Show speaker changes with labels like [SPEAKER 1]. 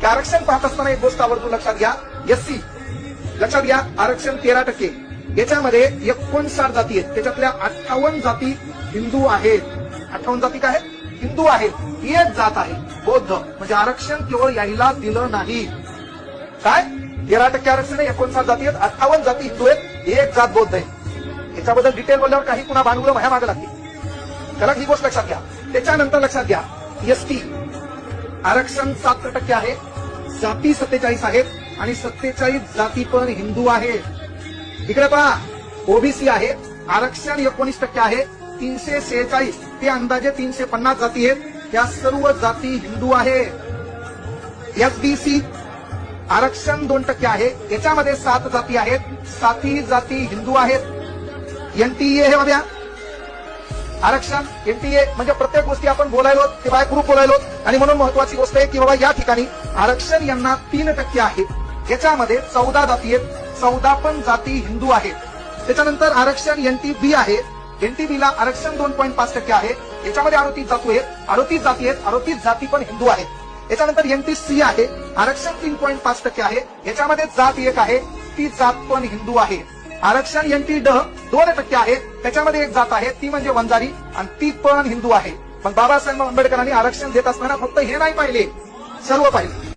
[SPEAKER 1] की आरक्षण पाहत असताना एक गोष्ट आवर्जून लक्षात घ्या. एससी लक्षात घ्या आरक्षण तेरा टक्के. याच्यामध्ये एकोणसाठ जाती आहेत. त्याच्यातल्या अठ्ठावन्न जाती हिंदू आहेत. अठ्ठावन्न जाती काय आहेत? हिंदू आहेत. एक जात आहे बौद्ध. म्हणजे आरक्षण केवळ यायला दिलं नाही. काय? तेरा टक्के आरक्षण एकोणसाठ जाती आहेत. अठ्ठावन्न जाती हिंदू आहेत. एक जात बौद्ध आहे. याच्याबद्दल डिटेल बोलल्यावर काही पुन्हा भांडवलं भया मागे लागतील त्याला ही गोष्ट लक्षात घ्या. त्याच्यानंतर लक्षात घ्या एसटी आरक्षण सात टक्के आहे. जाती सत्तेचाळीस आहेत आणि सत्तेचाळीस जाती पण हिंदू आहेत. इकडे पहा ओबीसी आहे आरक्षण एकोणीस टक्के आहे तीनशे सेहेचाळीस ते अंदाजे तीनशे पन्नास जाती आहेत. या सर्व जाती हिंदू आहेत. एसबीसी आरक्षण दोन टक्के आहे याच्यामध्ये सात जाती आहेत सातही जाती हिंदू आहेत. एनटीए हे बघा आरक्षण एनटीए म्हणजे प्रत्येक गोष्टी आपण बोलायलो ते बाय ग्रुप बोलायलो. आणि म्हणून महत्वाची गोष्ट आहे की बाबा या ठिकाणी आरक्षण यांना तीन टक्के आहे याच्यामध्ये चौदा जाती आहेत. चौदा पण जाती हिंदू आहेत. त्याच्यानंतर आरक्षण एनटीबी आहे. एनटीबीला आरक्षण दोन पॉईंट पाच टक्के आहे. याच्यामध्ये अडोतीस जाती आहेत. अडोतीस जाती आहेत. अडोतीस जाती पण हिंदू आहेत. याच्यानंतर एनटीसी आहे. आरक्षण तीन पॉईंट पाच टक्के आहे. याच्यामध्ये जात एक आहे. ती जात पण हिंदू आहे. आरक्षण एनटी ड दोन टक्के आहे. त्याच्यामध्ये एक जात आहे ती म्हणजे वंजारी आणि ती पण हिंदू आहे. पण बाबासाहेब आंबेडकरांनी आरक्षण देत असताना फक्त हे नाही पाहिले सर्व पाहिले.